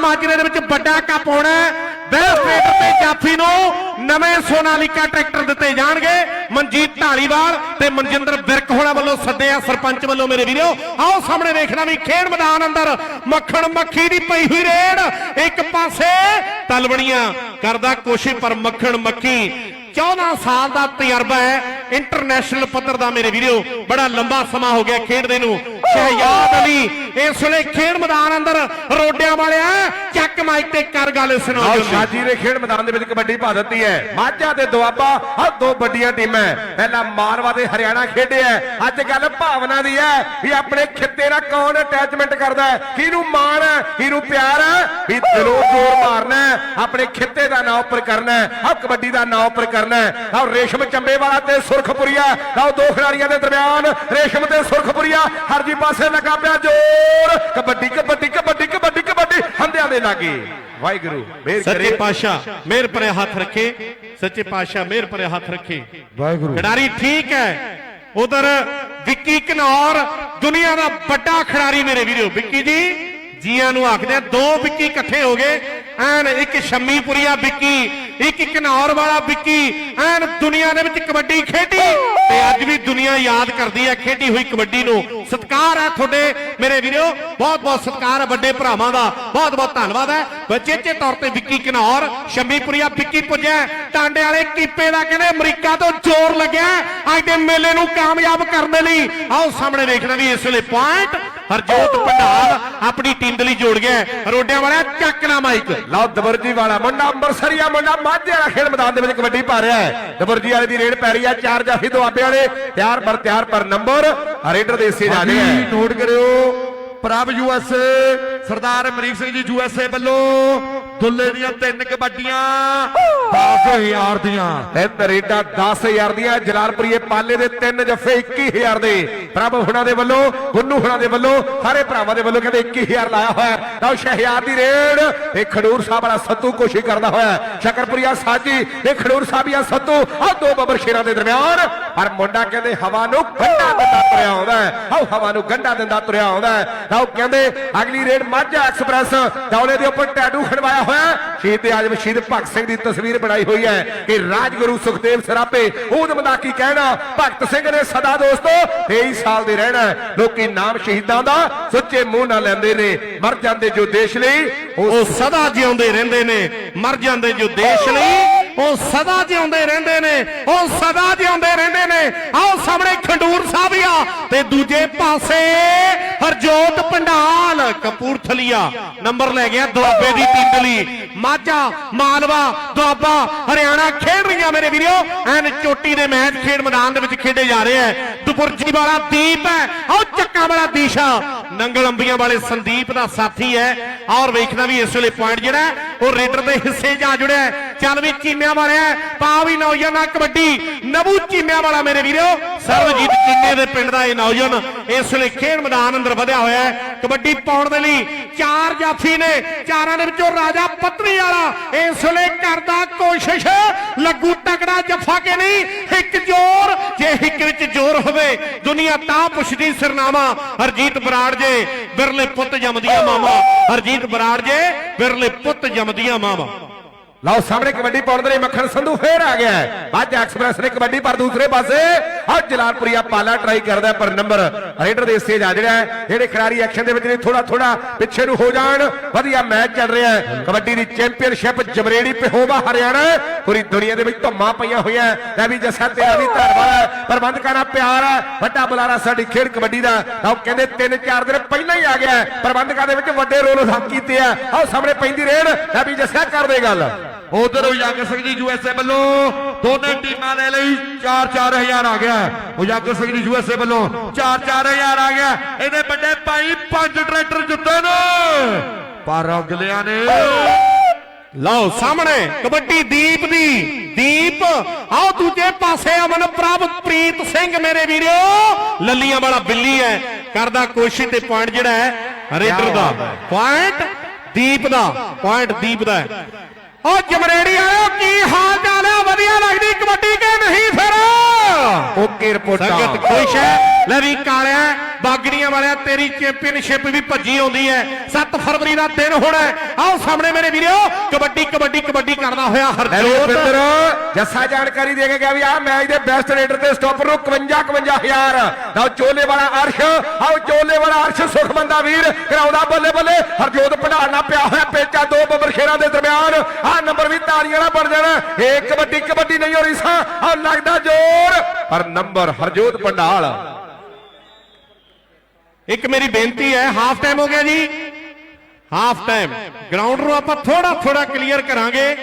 ਮਾਜਰੇ ਦੇ ਵਿੱਚ ਰੇਡਰ ਤੇ ਜਾਫੀ ਨੂੰ ਨਵੇਂ ਸੋਨਾਲੀਕਾ ਟਰੈਕਟਰ ਦਿੱਤੇ ਜਾਣਗੇ। ਮਨਜੀਤ ਢਾਲੀਵਾਲ ਤੇ ਮਨਜਿੰਦਰ ਬਿਰਕ ਹੋਣਾ ਵੱਲੋਂ ਸੱਦੇ ਆ ਸਰਪੰਚ ਵੱਲੋਂ ਮੇਰੇ ਵੀਰੋ। ਆਓ ਸਾਹਮਣੇ ਵੇਖਣਾ ਵੀ ਖੇਡ ਮੈਦਾਨ ਅੰਦਰ ਮੱਖਣ ਮੱਖੀ ਦੀ ਪਈ ਹੋਈ ਰੇਡ। ਇੱਕ ਪਾਸੇ ਤਲਵਣੀਆਂ ਕਰਦਾ ਕੋਸ਼ਿਸ਼ ਪਰ ਮੱਖਣ ਮੱਖੀ 14 ਸਾਲ ਦਾ ਤਜਰਬਾ ਹੈ। ਇੰਟਰਨੈਸ਼ਨਲ ਪੱਧਰ ਦਾ ਮੇਰੇ ਵੀਰੋ ਬੜਾ ਲੰਬਾ ਸਮਾਂ ਹੋ ਗਿਆ ਖੇਡਦੇ ਨੂੰ। ਸ਼ਹਿਜਾਦ ਅਲੀ ਇਸ ਵੇਲੇ ਖੇਡ ਮੈਦਾਨ ਅੰਦਰ ਰੋਡਿਆਂ ਵਾਲਿਆ ਚੱਕ ਮਾਈਕ ਤੇ ਕਰ ਗੱਲ ਇਸ ਨੌਜਵਾਨ ਸ਼ਾਜੀ ਖੇਡ ਮੈਦਾਨ ਦੇ ਵਿੱਚ ਕਬੱਡੀ ਪਾ ਦਿੱਤੀ ਹੈ। ਮਾਝਾ ਤੇ ਦੁਆਬਾ ਆ ਦੋ ਵੱਡੀਆਂ ਟੀਮਾਂ ਪਹਿਲਾਂ ਮਾਲਵਾ ਤੇ ਹਰਿਆਣਾ ਖੇਡਿਆ ਅੱਜ ਗੱਲ ਭਾਵਨਾ ਦੀ ਹੈ ਵੀ ਆਪਣੇ ਖਿੱਤੇ ਨਾਲ ਕੌਣ ਅਟੈਚਮੈਂਟ ਕਰਦਾ ਕਿਹਨੂੰ ਮਾਣ ਹੈ? ਕਿਹਨੂੰ ਪਿਆਰ ਹੈ? ਵੀ ਦਿਲੋਂ ਜ਼ੋਰ ਮਾਰਨਾ ਆਪਣੇ ਖਿੱਤੇ ਦਾ ਨਾਂ ਉੱਪਰ ਕਰਨਾ ਹੈ। ਆਹ ਕਬੱਡੀ ਦਾ ਨਾਂ ਉੱਪਰ ਕਰਨਾ ਹੈ। ਆਹ ਰੇਸ਼ਮ ਚੰਬੇ ਵਾਲਾ ਤੇ ਸੁਰਖਪੁਰੀਆ। ਆਹ ਦੋ ਖਿਡਾਰੀਆਂ ਦੇ ਦਰਮਿਆਨ ਰੇਸ਼ਮ ਤੇ ਸੁਰਖਪੁਰੀਆ। ਹਰਜੀ ਪਾਸੇ ਲਗਾ ਪਿਆ ਜ਼ੋਰ। ਕਬੱਡੀ ਕਬੱਡੀ ਕਬੱਡੀ ਕਬੱਡੀ। ਹੰਦਿਆਂ ਦੇ ਲਾਗੇ। ਵਾਹਿਗੁਰੂ ਮਿਹਰ ਸੱਚੇ ਕਰੇ। ਪਾਤਸ਼ਾਹ ਮਿਹਰ ਭਰੇ ਹੱਥ ਰੱਖੇ। ਸੱਚੇ ਪਾਤਸ਼ਾਹ ਮਿਹਰ ਭਰੇ ਹੱਥ ਰੱਖੇ। ਵਾਹਿਗੁਰੂ। ਖਿਡਾਰੀ ਠੀਕ ਹੈ। ਉਧਰ ਵਿੱਕੀ ਘਨੌਰ ਦੁਨੀਆ ਦਾ ਵੱਡਾ ਖਿਡਾਰੀ ਮੇਰੇ ਵੀਰੋ। ਵਿੱਕੀ ਜੀ ਜੀਆਂ ਨੂੰ ਆਖਦੇ ਆ ਦੋ ਵਿੱਕੀ ਇਕੱਠੇ ਹੋ ਗਏ। ਐਨ ਇੱਕ ਸ਼ੰਮੀਪੁਰੀਆ ਵਿੱਕੀ ਇੱਕ ਘਨੌਰ ਵਾਲਾ ਵਿੱਕੀ, ਐਨ ਦੁਨੀਆ ਦੇ ਵਿੱਚ ਕਬੱਡੀ ਖੇਡੀ। ਤੇ ਅੱਜ ਵੀ ਦੁਨੀਆ ਯਾਦ ਕਰਦੀ ਹੈ, ਖੇਡੀ ਹੋਈ ਕਬੱਡੀ ਨੂੰ। ਸਤਿਕਾਰ ਹੈ ਤੁਹਾਡੇ ਮੇਰੇ ਵੀਰੋ। ਬਹੁਤ ਬਹੁਤ ਸਤਿਕਾਰ ਹੈ ਵੱਡੇ ਭਰਾਵਾਂ ਦਾ। ਬਹੁਤ ਬਹੁਤ ਧੰਨਵਾਦ ਹੈ। ਬਚੇਚੇ ਤੌਰ ਤੇ ਵਿੱਕੀ ਘਨੌਰ ਸ਼ੰਮੀਪੁਰੀਆ ਵਿੱਕੀ ਪੁੱਜਿਆ। ਟਾਂਡੇ ਵਾਲੇ ਕੀਪੇ ਦਾ ਕਹਿੰਦੇ ਅਮਰੀਕਾ ਤੋਂ ਜ਼ੋਰ ਲੱਗਿਆ। ਅੱਜ ਦੇ ਮੇਲੇ ਨੂੰ ਕਾਮਯਾਬ ਕਰਨ ਦੇ ਲਈ ਆਓ ਸਾਹਮਣੇ ਵੇਖਣਾ ਵੀ ਇਸ ਵੇਲੇ ਪੁਆਇੰਟ ਹਰਜੋਤ ਪੰਡਾਲ ਆਪਣੀ ਟੀਮ ਦੇ ਲਈ ਜੋੜ ਗਿਆ ਰੋਡਿਆਂ ਵਾਲਾ ਚੱਕਣਾ ਮਾਈਕ। ਲਓ ਦਬਰਜੀ ਵਾਲਾ ਮੁੰਡਾ, ਅੰਮ੍ਰਿਤਸਰੀਆ ਮੁੰਡਾ, ਮਾਝੇ ਵਾਲਾ ਖੇਡ ਮੈਦਾਨ ਦੇ ਵਿੱਚ ਕਬੱਡੀ ਪਾ ਰਿਹਾ ਹੈ। ਦਬਰਜੀ ਵਾਲੇ ਦੀ ਰੇਡ ਪੈ ਰਹੀ ਹੈ, ਚਾਰ ਜਾਫੀ ਦੁਆਬੇ ਵਾਲੇ। ਤਿਆਰ ਪਰ ਤਿਆਰ ਪਰ ਨੰਬਰ ਰੇਡਰ ਦੇ ਹਿੱਸੇ ਜਾ ਰਹੇ ਹੈ। ਨੋਟ ਕਰਿਓ, ਪ੍ਰਭ ਯੂਐਸਏ ਸਰਦਾਰ ਅਮਰੀਕ ਸਿੰਘ ਜੀ ਯੂਐਸਏ ਵੱਲੋਂ ਦੁੱਲੇ ਦੀਆਂ ਤਿੰਨ ਕਬੱਡੀਆਂ 10000 ਦੀਆਂ। ਤਿੰਨ ਰੇਡਾਂ 10000 ਦੀਆਂ, ਜਲਾਲਪੁਰੀਏ ਪਾਲੇ ਦੇ ਤਿੰਨ ਜੱਫੇ 21000 ਦੇ। ਪ੍ਰਭ ਹੁਣਾਂ ਦੇ ਵੱਲੋਂ, ਗੁੰਨੂ ਹੁਣਾਂ ਦੇ ਵੱਲੋਂ, ਸਾਰੇ ਭਰਾਵਾਂ ਦੇ ਵੱਲੋਂ ਕਹਿੰਦੇ 21000 ਲਾਇਆ ਹੋਇਆ ਲਓ ਸ਼ਹਿਯਾਰ ਦੀ ਰੇਡ ਤੇ ਖਡੂਰ ਸਾਹਿਬ ਵਾਲਾ ਸੱਤੂ ਕੋਸ਼ਿਸ਼ ਕਰਦਾ ਹੋਇਆ ਸ਼ਕਰਪੁਰੀਆ ਸਾਜੀ ਤੇ ਖਡੂਰ ਸਾਹਿਬੀਆ ਸੱਤੂ। ਆ ਦੋ ਬੱਬਰ ਸ਼ੇਰਾਂ ਦੇ ਦਰਮਿਆਨ। ਪਰ ਮੁੰਡਾ ਕਹਿੰਦੇ ਹਵਾ ਨੂੰ ਗੰਡਾ ਦਿੰਦਾ ਤੁਰਿਆ ਆਉਂਦਾ ਹੈ। ਆਓ ਹਵਾ ਨੂੰ ਗੰਡਾ ਦਿੰਦਾ ਤੁਰਿਆ ਆਉਂਦਾ ਹੈ। ਲਓ ਕਹਿੰਦੇ ਅਗਲੀ ਰੇਡ ਮਾਝਾ ਐਕਸਪ੍ਰੈਸ ਦੌਲੇ ਦੇ ਉੱਪਰ ਟੈਟੂ ਖੜਵਾਇਆ ਹੋਇਆ। ਸ਼ਹੀਦ ਆਜਮ ਸ਼ਹੀਦ ਭਗਤ ਸਿੰਘ ਦੀ ਤਸਵੀਰ ਬਣਾਈ ਹੋਈ ਹੈ ਕਿ ਰਾਜਗੁਰੂ ਸੁਖਦੇਵ ਸਰਾਪੇ ਉਹਦ ਦਾ ਕੀ ਕਹਿਣਾ ਭਗਤ ਸਿੰਘ ਨੇ ਸਦਾ ਦੋਸਤੋ 23 ਸਾਲ ਦੇ ਰਹਿਣਾ। ਲੋਕੀ ਨਾਮ ਸ਼ਹੀਦਾਂ ਦਾ ਸੁੱਚੇ ਮੂੰਹ ਨਾਲ ਲੈਂਦੇ ਨੇ ਮਰ ਜਾਂਦੇ ਜੋ ਦੇਸ਼ ਲਈ ਉਹ ਸਦਾ ਜਿਉਂਦੇ ਰਹਿੰਦੇ ਨੇ ਮਰ ਜਾਂਦੇ ਜੋ ਦੇਸ਼ ਲਈ ਉਹ ਸਦਾ ਜਿਉਂਦੇ ਰਹਿੰਦੇ ਨੇ, ਉਹ ਸਦਾ ਜਿਉਂਦੇ ਰਹਿੰਦੇ ਨੇ। ਆਓ ਸਾਹਮਣੇ ਖੰਡੂਰ ਸਾਹਿਬ ਆ ਤੇ ਦੂਜੇ ਪਾਸੇ ਹਰਜੋਤ ਪੰਡਾਲ ਕਪੂਰਥਲੀਆ। ਨੰਬਰ ਲੈ ਗਿਆ ਦੁਆਬੇ ਦੀ ਟੀਮ ਮਾਝਾ, ਮਾਲਵਾ, ਦੁਆਬਾ, ਹਰਿਆਣਾ ਖੇਡ ਰਹੀਆਂ ਮੇਰੇ ਵੀਰੋ। ਐਨ ਚੋਟੀ ਦੇ ਮੈਚ ਖੇਡ ਮੈਦਾਨ ਦੇ ਵਿੱਚ ਖੇਡੇ ਜਾ ਰਹੇ ਐ। ਦੁਪੁਰਜੀ ਵਾਲਾ ਦੀਪ ਹੈ ਆਓ ਚੱਕਾ ਵਾਲਾ ਦੀਸ਼ਾ। ਨੰਗਲ ਅੰਬੀਆਂ ਵਾਲੇ ਸੰਦੀਪ ਦਾ ਸਾਥੀ ਹੈ ਔਰ ਵੇਖਦਾ ਵੀ ਇਸ ਵੇਲੇ ਪੁਆਇੰਟ ਜਿਹੜਾ ਉਹ ਰੇਡਰ ਦੇ ਹਿੱਸੇ ਜਾ ਜੁੜਿਆ ਚੱਲ ਵੀ ਚੀਮਿਆਂ ਵਾਲਿਆ ਪਾ ਵੀ ਨੌਜਵਾਨਾਂ ਕਬੱਡੀ। ਨਬੂ ਚੀਮਿਆਂ ਵਾਲਾ ਮੇਰੇ ਵੀਰੋ ਸਰਵਜੀਤ ਚੀਮੇ ਦੇ ਪਿੰਡ ਦਾ ਇਹ ਨੌਜਵਾਨ, ਇਸ ਵੇਲੇ ਖੇਡ ਮੈਦਾਨ ਅੰਦਰ ਵਧਿਆ ਹੋਇਆ ਹੈ। ਕਬੱਡੀ ਪਾਉਣ ਦੇ ਲਈ ਚਾਰ ਜਾਫੀ ਨੇ, ਚਾਰਾਂ ਦੇ ਵਿੱਚੋਂ ਰਾਜਾ ਪੱਤਰੀ ਵਾਲਾ, ਇਸ ਵੇਲੇ ਕਰਦਾ ਕੋਸ਼ਿਸ਼, ਲੱਗੂ ਤਕੜਾ ਜੱਫਾ ਕੇ ਨਹੀਂ, ਇੱਕ ਜ਼ੋਰ, ਜੇ ਇੱਕ ਵਿੱਚ ਜ਼ੋਰ ਹੋਵੇ, ਦੁਨੀਆ ਤਾਂ ਪੁੱਛਦੀ ਸਰਨਾਮਾ, ਹਰਜੀਤ ਬਰਾੜ ਜੇ ਬਿਰਲੇ ਪੁੱਤ ਜੰਮਦੀਆਂ ਮਾਮਾ ਹਰਜੀਤ ਬਰਾੜ ਜੇ ਬਿਰਲੇ ਪੁੱਤ ਜੰਮਦੀਆਂ ਮਾਮਾ ਲਓ ਸਾਹਮਣੇ ਕਬੱਡੀ ਪਾਉਣ ਦੇ ਲਈ ਮੱਖਣ ਸੰਧੂ ਫੇਰ ਆ ਗਿਆ ਹੈ। ਐਕਸਪ੍ਰੈਸ ਨੇ ਕਬੱਡੀ ਪਰ ਦੂਸਰੇ ਪਾਸੇ ਆ ਜਲਾਲਪੁਰੀਆ ਪਾਲਾ ਟਰਾਈ ਕਰਦਾ ਪਰ ਨੰਬਰ ਰੇਡਰ ਦੇ ਹਿੱਸੇ ਜਾ ਜਿਹੜਾ ਜਿਹੜੇ ਖਿਡਾਰੀ ਐਕਸ਼ਨ ਦੇ ਵਿੱਚ ਨੇ ਥੋੜਾ ਥੋੜਾ ਪਿੱਛੇ ਨੂੰ ਹੋ ਜਾਣ। ਵਧੀਆ ਮੈਚ ਚੱਲ ਰਿਹਾ ਹੈ। ਕਬੱਡੀ ਦੀ ਚੈਂਪੀਅਨਸ਼ਿਪ ਜਮਰੇੜੀ, ਪਹੋਵਾ, ਹਰਿਆਣਾ ਪੂਰੀ ਦੁਨੀਆ ਦੇ ਵਿੱਚ ਧੁੰਮਾਂ ਪਈਆਂ ਹੋਈਆਂ ਹੈ। ਲੈ ਵੀ ਜੱਸਾ, ਤੇਰਾ ਵੀ ਧੰਨਵਾਦ ਪ੍ਰਬੰਧਕਾਂ ਦਾ ਪਿਆਰ ਹੈ। ਵੱਡਾ ਬੁਲਾਰਾ ਸਾਡੀ ਖੇਡ ਕਬੱਡੀ ਦਾ। ਉਹ ਕਹਿੰਦੇ 3-4 ਦਿਨ ਪਹਿਲਾਂ ਹੀ ਆ ਗਿਆ ਪ੍ਰਬੰਧਕਾਂ ਦੇ ਵਿੱਚ ਵੱਡੇ ਰੋਲ ਅਦਾ ਕੀਤੇ ਆ ਆਹ ਸਾਹਮਣੇ ਪੈਂਦੀ ਰੇਡ। ਲੈ ਵੀ ਜੱਸਾ ਕਰਦੇ ਗੱਲ। ਉਧਰ ਉਜਾਗਰ ਸਿੰਘ ਜੀ ਯੂਐਸਏ ਵੱਲੋਂ ਦੋਨੇ ਟੀਮਾਂ ਦੇ ਲਈ 4-4000 ਆ ਗਿਆ। ਉਜਾਗਰ ਸਿੰਘ ਜੀ ਯੂਐਸਏ ਵੱਲੋਂ 4-4000 ਆ ਗਿਆ। ਇਹਦੇ ਵੱਡੇ ਭਾਈ ਪੰਜ ਟਰੈਕਟਰ ਜਿੱਤੇ ਨੇ। ਪਰ ਅਗਲਿਆਂ ਨੇ ਲਓ ਸਾਹਮਣੇ ਕਬੱਡੀ ਦੀਪ ਦੀ। ਦੀਪ ਆਓ ਦੂਜੇ ਪਾਸੇ ਅਮਨ ਪ੍ਰਭ ਪ੍ਰੀਤ ਸਿੰਘ ਮੇਰੇ ਵੀਰੋ। ਲੱਲੀਆਂ ਵਾਲਾ ਬਿੱਲੀ ਹੈ। ਕਰਦਾ ਕੋਸ਼ਿਸ਼ ਤੇ ਪੁਆਇੰਟ ਜਿਹੜਾ ਹੈ ਰੇਡਰ ਦਾ। ਪੁਆਇੰਟ ਦੀਪ ਦਾ। ਪੁਆਇੰਟ ਦੀਪ ਦਾ ਹੈ। ਉਹ ਜਮਰੇੜੀ ਵਾਲਿਓ ਕੀ ਹਾਲ ਚਾਲ ਹੈ ਵਧੀਆ ਲੱਗਦੀ ਕਬੱਡੀ ਕਿ ਨਹੀਂ ਫਿਰ। ਓਕੇ ਰਿਪੋਰਟਾਂ। ਸੰਗਤ ਖੁਸ਼ ਹੈ। ਲੈ ਵੀ ਕਾਲਿਆ, ਬਾਗੜੀਆਂ ਵਾਲਿਆ, ਤੇਰੀ ਚੈਂਪੀਅਨਸ਼ਿਪ ਵੀ ਭੱਜੀ ਆਉਂਦੀ ਹੈ। 7 ਫਰਵਰੀ ਦਾ ਦਿਨ ਹੋਣਾ ਆਓ ਸਾਹਮਣੇ ਮੇਰੇ ਵੀਰੋ, ਕਬੱਡੀ ਕਬੱਡੀ ਕਬੱਡੀ ਕਰਦਾ ਹੋਇਆ ਹਰਜੋਤ। ਰੁਪਿੰਦਰ, ਜੱਸਾ ਜਾਣਕਾਰੀ ਦੇ ਕੇ ਗਿਆ ਵੀ ਆ ਮੈਚ ਦੇ ਬੈਸਟ ਰੇਡਰ ਤੇ ਸਟਾਪਰ ਨੂੰ 51 51000 ਲਓ ਚੋਲੇ ਵਾਲਾ ਅਰਸ਼, ਆਓ ਚੋਲੇ ਵਾਲਾ ਅਰਸ਼, ਸੁਖਮੰਦਾ ਵੀਰ, ਕਰਾਉਂਦਾ ਬੱਲੇ ਬੱਲੇ ਹਰਜੋਤ ਭੰਡਾਰ ਨਾਲ ਪਿਆ ਹੋਇਆ ਪੇਚਾ ਦੋ ਬੱਬਰ ਸ਼ੇਰਾਂ ਦੇ ਦਰਮਿਆਨ। ਆ ਨੰਬਰ ਵੀ ਤਾਲੀਆਂ ਨਾਲ ਬਣ ਜਾਣਾ। ਇਹ ਕਬੱਡੀ ਕਬੱਡੀ ਨਹੀਂ ਹੋ ਰਹੀ ਸਾਂ। ਆ ਲੱਗਦਾ ਜ਼ੋਰ। ਪਰ ਨੰਬਰ ਹਰਜੋਤ ਭੰਡਾਲ। ਇੱਕ ਮੇਰੀ ਬੇਨਤੀ ਹੈ ਹਾਫ ਟਾਈਮ ਹੋ ਗਿਆ ਜੀ। ਹਾਫ ਟਾਈਮ ਗਰਾਊਂਡ ਨੂੰ ਆਪਾਂ ਥੋੜਾ ਥੋੜਾ ਕਲੀਅਰ ਕਰਾਂਗੇ।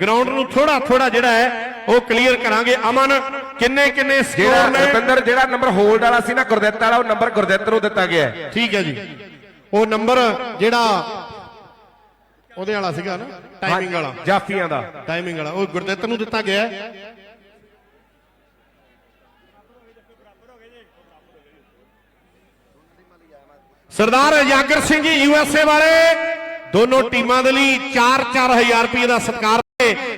ਗਰਾਊਂਡ ਨੂੰ ਥੋੜਾ ਥੋੜਾ ਜਿਹੜਾ ਹੈ ਉਹ ਕਲੀਅਰ ਕਰਾਂਗੇ। ਅਮਨ ਕਿੰਨੇ ਕਿੰਨੇ ਜਿਹੜਾ ਸਕੋਰ ਨੇ? ਰੁਪਿੰਦਰ ਜਿਹੜਾ ਨੰਬਰ ਹੋਲਡ ਵਾਲਾ ਸੀ ਨਾ ਗੁਰਦਿੱਤ ਵਾਲਾ ਉਹ ਨੰਬਰ ਗੁਰਦਿੱਤ ਨੂੰ ਦਿੱਤਾ ਗਿਆ ਹੈ। ਠੀਕ ਹੈ ਜੀ। ਉਹ ਨੰਬਰ ਜਿਹੜਾ ਉਹਦੇ ਵਾਲਾ ਸੀਗਾ ਨਾ ਟਾਈਮਿੰਗ ਵਾਲਾ। ਜਾਫੀਆਂ ਦਾ। ਟਾਈਮਿੰਗ ਵਾਲਾ ਉਹ ਗੁਰਦਿੱਤ ਨੂੰ ਦਿੱਤਾ ਗਿਆ ਹੈ। ਸਰਦਾਰ ਜਾਗਰ ਸਿੰਘ ਜੀ ਯੂਐਸਏ ਵਾਲੇ, ਦੋਨੋਂ ਟੀਮਾਂ ਦੇ ਲਈ 4-4000 ਰੁਪਏ ਦਾ ਸਤਿਕਾਰ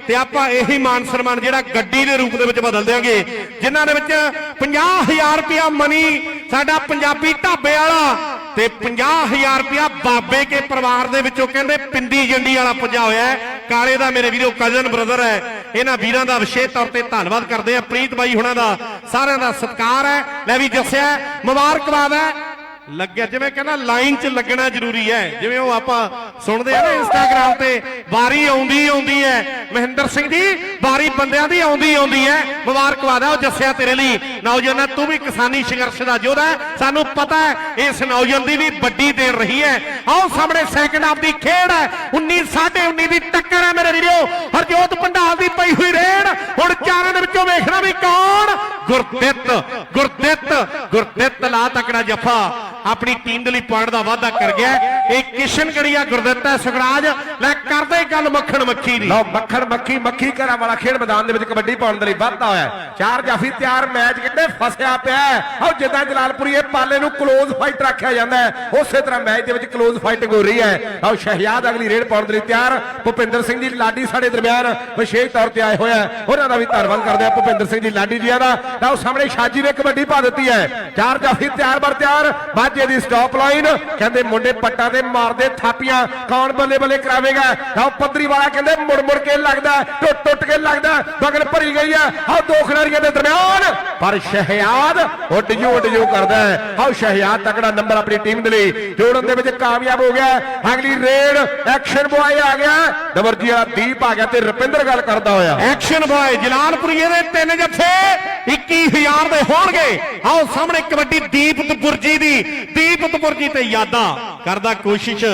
ਤੇ ਆਪਾਂ ਇਹੀ ਮਾਨ ਸਨਮਾਨ ਜਿਹੜਾ ਗੱਡੀ ਦੇ ਰੂਪ ਦੇ ਵਿੱਚ ਬਦਲ ਦਿਆਂਗੇ, ਜਿਨ੍ਹਾਂ ਦੇ ਵਿੱਚ 50000 ਰੁਪਇਆ ਮਨੀ ਸਾਡਾ ਪੰਜਾਬੀ ਢਾਬੇ ਵਾਲਾ ਤੇ 50000 ਰੁਪਇਆ ਬਾਬੇ ਕੇ ਪਰਿਵਾਰ ਦੇ ਵਿੱਚੋਂ ਕਹਿੰਦੇ ਪਿੰਦੀ ਜੰਡੀ ਵਾਲਾ ਪੁੱਜਾ ਹੋਇਆ ਹੈ। ਕਾਲੇ ਦਾ ਮੇਰੇ ਵੀਰੋ ਕਜ਼ਨ ਬ੍ਰਦਰ ਹੈ। ਇਹਨਾਂ ਵੀਰਾਂ ਦਾ ਵਿਸ਼ੇਸ਼ ਤੌਰ ਤੇ ਧੰਨਵਾਦ ਕਰਦੇ ਆ ਪ੍ਰੀਤ ਬਾਈ ਹੁਣਾਂ ਦਾ ਸਾਰਿਆਂ ਦਾ ਸਤਿਕਾਰ ਹੈ। ਲੈ ਵੀ ਦੱਸਿਆ ਮੁਬਾਰਕਬਾਦ ਹੈ। ਲੱਗਿਆ। ਜਿਵੇਂ ਕਹਿੰਦਾ ਲਾਈਨ 'ਚ ਲੱਗਣਾ ਜ਼ਰੂਰੀ ਹੈ। ਜਿਵੇਂ ਉਹ ਆਪਾਂ ਸੁਣਦੇ ਆ ਨਾ ਇੰਸਟਾਗ੍ਰam ਤੇ, ਵਾਰੀ ਆਉਂਦੀ ਆਉਂਦੀ ਹੈ। ਮਹਿੰਦਰ ਸਿੰਘ ਜੀ ਵਾਰੀ ਬੰਦਿਆਂ ਦੀ ਆਉਂਦੀ ਆਉਂਦੀ ਹੈ। ਮੁਬਾਰਕਬਾਦ ਹੈ ਉਹ ਜੱਸਿਆ ਤੇਰੇ ਲਈ। ਨੌਜਵਾਨਾਂ ਤੂੰ ਵੀ ਕਿਸਾਨੀ ਸੰਘਰਸ਼ ਦਾ ਯੋਧਾ ਸਾਨੂੰ ਪਤਾ ਹੈ, ਇਸ ਨੌਜਵਾਨ ਦੀ ਵੀ ਵੱਡੀ ਦੇਣ ਰਹੀ ਹੈ। ਆਓ ਸਾਹਮਣੇ ਸੈਕਿੰਡ ਹਾਫ ਦੀ ਖੇਡ ਹੈ। 19 19 ਦੀ ਟੱਕਰ ਹੈ ਮੇਰੇ ਵੀਰੋ। ਹਰਜੋਤ ਪੰਡਾਲ ਦੀ ਪਈ ਹੋਈ ਰੇਡ। ਹੁਣ ਚਾਰਾਂ ਦੇ ਵਿੱਚੋਂ ਵੇਖਣਾ ਵੀ ਕੌਣ? ਗੁਰਦਿੱਤ ਗੁਰਦਿੱਤ ਗੁਰਦਿੱਤ ਲਾ ਤਕੜਾ ਜਫਾ। ਆਪਣੀ ਟੀਮ ਦੇ ਲਈ ਪੁਆਇੰਟ ਦਾ ਵਾਅਦਾ ਕਰ ਗਿਆ। ਇਹ ਕਿਸ਼ਨਗੜੀਆ ਗੁਰਦਿੱਤ ਹੈ ਸੁਖਰਾਜ ਲੈ, ਕਰਦੇ ਗੱਲ ਮੱਖਣ ਮੱਖੀ ਦੀ। ਲਓ, ਮੱਖਣ ਮੱਖੀ ਮੱਖੀ ਘਰਾਂ ਵਾਲਾ ਖੇਡ ਮੈਦਾਨ ਦੇ ਵਿੱਚ ਕਬੱਡੀ ਪਾਉਣ ਦੇ ਲਈ ਵੱਧਦਾ ਹੋਇਆ ਹੈ। ਚਾਰ ਜਾਫੀ ਤਿਆਰ, ਮੈਚ ਕਿੰਨੇ ਫਸਿਆ ਪਿਆ ਹੈ। ਜਿੱਦਾਂ ਜਲਾਲਪੁਰੀ ਇਹ ਪਾਲੇ ਨੂੰ ਕਲੋਜ਼ ਫਾਈਟ ਰੱਖਿਆ ਜਾਂਦਾ ਉਸੇ ਤਰ੍ਹਾਂ ਮੈਚ ਦੇ ਵਿੱਚ ਕਲੋਜ਼ ਫਾਈਟਿੰਗ ਹੋ ਰਹੀ ਹੈ। ਆਓ, ਸ਼ਹਿਜ਼ਾਦ ਅਗਲੀ ਰੇਡ ਪਾਉਣ ਦੇ ਲਈ ਤਿਆਰ। ਭੁਪਿੰਦਰ ਸਿੰਘ ਜੀ ਲਾਡੀ ਸਾਡੇ ਦਰਮਿਆਨ ਵਿਸ਼ੇਸ਼ ਤੌਰ ਤੇ ਆਏ ਹੋਇਆ ਉਹਨਾਂ ਦਾ ਵੀ ਧੰਨਵਾਦ ਕਰਦੇ ਆ ਭੁਪਿੰਦਰ ਸਿੰਘ ਜੀ ਲਾਡੀ ਜੀ ਦਾ। ਆਓ, ਸਾਹਮਣੇ ਸ਼ਾਜੀ ਨੇ ਕਬੱਡੀ ਪਾ ਦਿੱਤੀ ਹੈ। ਚਾਰ ਜਾਫੀ ਤਿਆਰ, ਬਰ ਤਿਆਰ। ਬਾਜੇ ਦੀ ਸਟਾਪ ਲਾਈਨ ਕਹਿੰਦੇ ਮੁੰਡੇ ਪੱਟਾਂ ਤੇ ਮਾਰਦੇ ਥਾਪੀਆਂ, ਕੌਣ ਬੱਲੇ ਬੱਲੇ ਕਰਾਵੇਗਾ? ਆਓ ਪੱਧਰੀ ਵਾਲਾ ਕਹਿੰਦੇ ਮੁੜ ਮੁੜ ਕੇ ਲੱਗਦਾ, ਟੁੱਟ ਟੁੱਟ ਕੇ ਲੱਗਦਾ, ਬਗਲ ਭਰੀ ਗਈ ਹੈ ਆਓ ਦੋ ਖਿਡਾਰੀਆਂ ਦੇ ਦਰਮਿਆਨ, ਪਰ ਸ਼ਹਿਆਦ ਉੱਡ ਜੂ ਉੱਡ ਜੂ ਕਰਦਾ ਹੈ। ਆਓ ਸ਼ਹਿਆਦ ਤਕੜਾ ਨੰਬਰ ਆਪਣੀ ਟੀਮ ਦੇ ਲਈ ਜੋੜਨ ਦੇ ਵਿੱਚ ਕਾਮਯਾਬ ਹੋ ਗਿਆ। ਅਗਲੀ ਰੇਡ, ਐਕਸ਼ਨ ਬੁਆਏ ਆ ਗਿਆ। ਦਵਰਜੀ ਵਾਲਾ ਦੀਪ ਆ ਗਿਆ ਤੇ ਰੁਪਿੰਦਰ ਗੱਲ ਕਰਦਾ ਹੋਇਆ। ਐਕਸ਼ਨ ਬॉय ਜਲਾਲਪੁਰੀਏ ਦੇ ਤਿੰਨ ਜੱਫੇ 21000 ਦੇ ਹੋਣਗੇ। ਆਓ ਸਾਹਮਣੇ ਕਬੱਡੀ ਦੀਪਤ ਬੁਰਜੀ ਦੀ ਦੀਪਤ ਬੁਰਜੀ ਤੇ ਯਾਦਾਂ। ਕਰਦਾ ਕੋਸ਼ਿਸ਼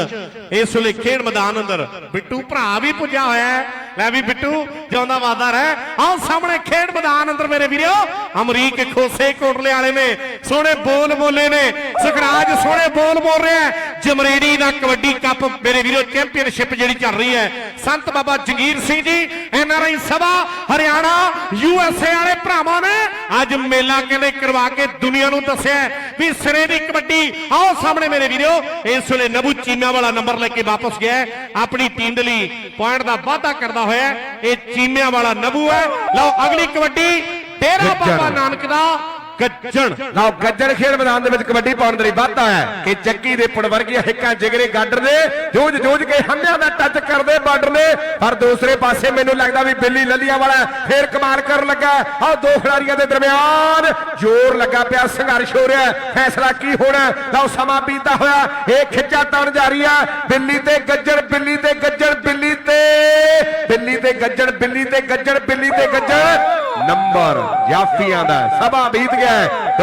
ਇਸ ਵੇਲੇ ਖੇਡ ਮੈਦਾਨ ਅੰਦਰ। ਬਿੱਟੂ ਭਰਾ ਵੀ ਪੁੱਜਾ ਹੋਇਆ ਹੈ। ਲੈ ਵੀ ਬਿੱਟੂ, ਜਿਉਂਦਾ ਵਾਦਾ ਰਹਿ। ਆਓ ਸਾਹਮਣੇ ਖੇਡ ਮੈਦਾਨ ਅੰਦਰ ਮੇਰੇ ਵੀਰੋ ਅਮਰੀਕ ਖੋਸੇ ਕੋਟਲੇ ਵਾਲੇ ਨੇ, ਸੋਹਣੇ ਬੋਲ ਬੋਲੇ ਨੇ। ਸੁਖਰਾਜ ਸੋਹਣੇ ਬੋਲ ਬੋਲ ਰਿਹਾ ਜਮਰੇੜੀ ਦਾ ਕਬੱਡੀ ਕੱਪ ਮੇਰੇ ਵੀਰੋ, ਚੈਂਪੀਅਨਸ਼ਿਪ ਜਿਹੜੀ ਚੱਲ ਰਹੀ ਹੈ। ਸੰਤ ਬਾਬਾ ਜੰਗੀਰ ਸਿੰਘ ਜੀ ਐਨਆਰਆਈ ਸਭਾ, ਹਰਿਆਣਾ ਯੂਐਸਏ ਵਾਲੇ ਭਰਾਵਾਂ ਨੇ ਅੱਜ ਮੇਲਾ ਕਹਿੰਦੇ ਕਰਵਾ ਕੇ ਦੁਨੀਆ ਨੂੰ ਦੱਸਿਆ ਵੀ ਸਿਰੇ ਦੀ ਕਬੱਡੀ, ਆਓ ਸਾਹਮਣੇ ਮੇਰੇ ਵੀਰੋ, ਇਸ ਵੇਲੇ ਨਬੂ ਚੀਮਾ ਵਾਲਾ ਨੰਬਰ ਲੈ ਕੇ ਵਾਪਸ ਗਿਆ ਆਪਣੀ ਟੀਮ ਦੇ ਲਈ ਪੁਆਇੰਟ ਦਾ ਵਾਅਦਾ ਕਰਦਾ ਹੋਇਆ ਇਹ ਚੀਮਿਆਂ ਵਾਲਾ ਨਬੂ ਹੈ। ਲਓ ਅਗਲੀ ਕਬੱਡੀ ਤੇਰਾ ਬਾਬਾ ਨਾਨਕ ਦਾ ਗੱਜਣ। ਲਓ, ਗੱਜਣ ਖੇਡ ਮੈਦਾਨ ਦੇ ਵਿੱਚ ਕਬੱਡੀ ਪਾਉਣ ਦੇ ਲਈ ਵਾਧਾ ਹੈ ਕਿ ਚੱਕੀ ਦੇ ਪੁੜ ਵਰਗੀਆਂ ਹਿੱਕਾਂ ਜਿਗਰੇ ਗਾਡਰ ਨੇ ਜੂਝ ਜੂਝ ਕੇ ਹੰਡਿਆਂ ਦਾ ਟੱਚ ਕਰਦੇ ਬਾਰਡਰ ਨੇ। ਪਰ ਦੂਸਰੇ ਪਾਸੇ ਮੈਨੂੰ ਲੱਗਦਾ ਵੀ ਬਿੱਲੀ ਲੱਲੀਆਂ ਵਾਲਾ ਫੇਰ ਕਮਾਲ ਕਰਨ ਲੱਗਾ ਆਹ ਦੋ ਖਿਡਾਰੀਆਂ ਦੇ ਦਰਮਿਆਨ ਜ਼ੋਰ ਲੱਗਾ ਪਿਆ, ਸੰਘਰਸ਼ ਹੋ ਰਿਹਾ ਫੈਸਲਾ ਕੀ ਹੋਣਾ ਹੈ? ਲਓ, ਸਮਾਂ ਬੀਤਦਾ ਹੋਇਆ ਇਹ ਖਿੱਚਾ ਤਣ ਜਾ ਰਹੀ ਆ। ਬਿੱਲੀ ਤੇ ਗੱਜਣ, ਬਿੱਲੀ ਤੇ ਗੱਜਣ, ਬਿੱਲੀ ਤੇ ਬਿੱਲੀ ਤੇ ਗੱਜਣ, ਬਿੱਲੀ ਤੇ ਗੱਜਣ, ਬਿੱਲੀ ਤੇ ਗੱਜਣ। ਨੰਬਰ ਜਾਫੀਆਂ ਦਾ ਸਮਾਂ ਬੀਤ ਗਿਆ। Yeah. Yeah.